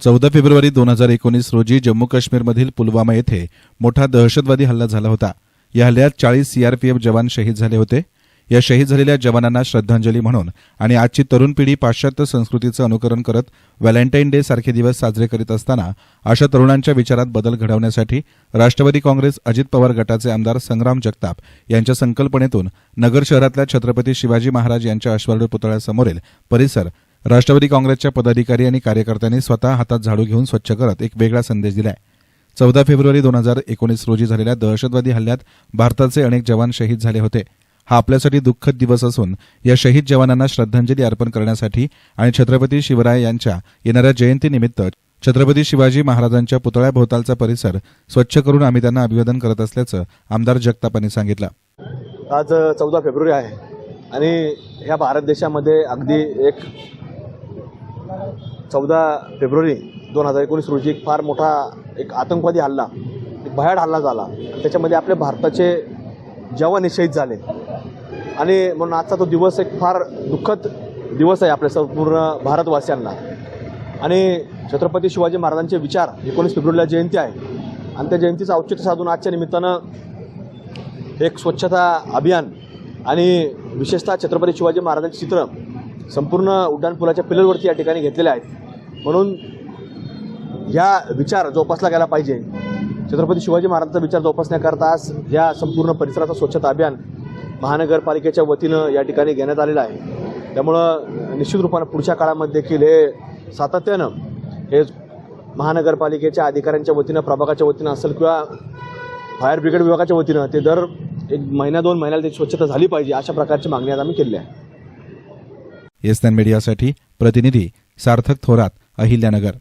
चौदा फेब्रुवारी दोन हजार एकोणीस रोजी जम्मू काश्मीरमधील पुलवामा येथे मोठा दहशतवादी हल्ला झाला होता. या हल्ल्यात चाळीस सीआरपीएफ जवान शहीद झाले होते. या शहीद झालेल्या जवानांना श्रद्धांजली म्हणून आणि आजची तरुण पिढी पाश्चात्य संस्कृतीचं अनुकरण करत व्हॅलेंटाईन डे सारखे दिवस साजरे करीत असताना अशा तरुणांच्या विचारात बदल घडवण्यासाठी राष्ट्रवादी काँग्रेस अजित पवार गटाचे आमदार संग्राम जगताप यांच्या संकल्पनेतून नगर शहरातल्या छत्रपती शिवाजी महाराज यांच्या अश्वारूढ पुतळ्यासमोरील परिसर राष्ट्रवादी काँग्रेसच्या पदाधिकारी आणि कार्यकर्त्यांनी स्वतः हातात झाडू घेऊन स्वच्छ करत एक वेगळा संदेश दिलाय. चौदा फेब्रुवारी दोन हजार एकोणीस रोजी झालेल्या दहशतवादी हल्ल्यात भारताचे अनेक जवान शहीद झाले होते. हा आपल्यासाठी दुःखद दिवस असून या शहीद जवानांना श्रद्धांजली अर्पण करण्यासाठी आणि छत्रपती शिवराय यांच्या येणाऱ्या जयंतीनिमित्त छत्रपती शिवाजी महाराजांच्या पुतळ्याभोवतालचा परिसर स्वच्छ करून आम्ही त्यांना अभिवादन करत असल्याचं आमदार जगताप यांनी सांगितलं. आज चौदा फेब्रुवारी आहे आणि ह्या भारत देशामध्ये अगदी एक चौदा फेब्रुवारी दोन हजार एकोणीस रोजी एक फार मोठा एक आतंकवादी हल्ला एक भयाड हल्ला झाला. त्याच्यामध्ये आपले भारताचे जवान हे शहीद झाले. आणि म्हणून आजचा तो दिवस एक फार दुःखद दिवस आहे आपल्या संपूर्ण भारतवासियांना. आणि छत्रपती शिवाजी महाराजांचे विचार एकोणीस फेब्रुवारीला जयंती आहे. आणि त्या जयंतीचं औचित्य साधून आजच्या निमित्तानं एक स्वच्छता अभियान आणि विशेषतः छत्रपती शिवाजी महाराजांचे चित्र संपूर्ण उड्डाणपुलाच्या पिलरवरती या ठिकाणी घेतलेल्या आहेत. म्हणून ह्या विचार जोपासला गेला पाहिजे. छत्रपती शिवाजी महाराजांचा विचार जोपासण्याकरता आज या संपूर्ण परिसराचं स्वच्छता अभियान महानगरपालिकेच्या वतीनं या ठिकाणी घेण्यात आलेलं आहे. त्यामुळं निश्चित रूपानं पुढच्या काळामध्ये देखील हे सातत्यानं हे महानगरपालिकेच्या अधिकाऱ्यांच्या वतीनं प्रभागाच्या वतीनं असेल किंवा फायर ब्रिगेड विभागाच्या वतीनं ते दर एक महिना दोन महिन्याला त्याची स्वच्छता झाली पाहिजे अशा प्रकारची मागणी आज आम्ही केली आहे. येस्टर्न मीडियासाठी प्रतिनिधी सार्थक थोरात अहिल्यानगर.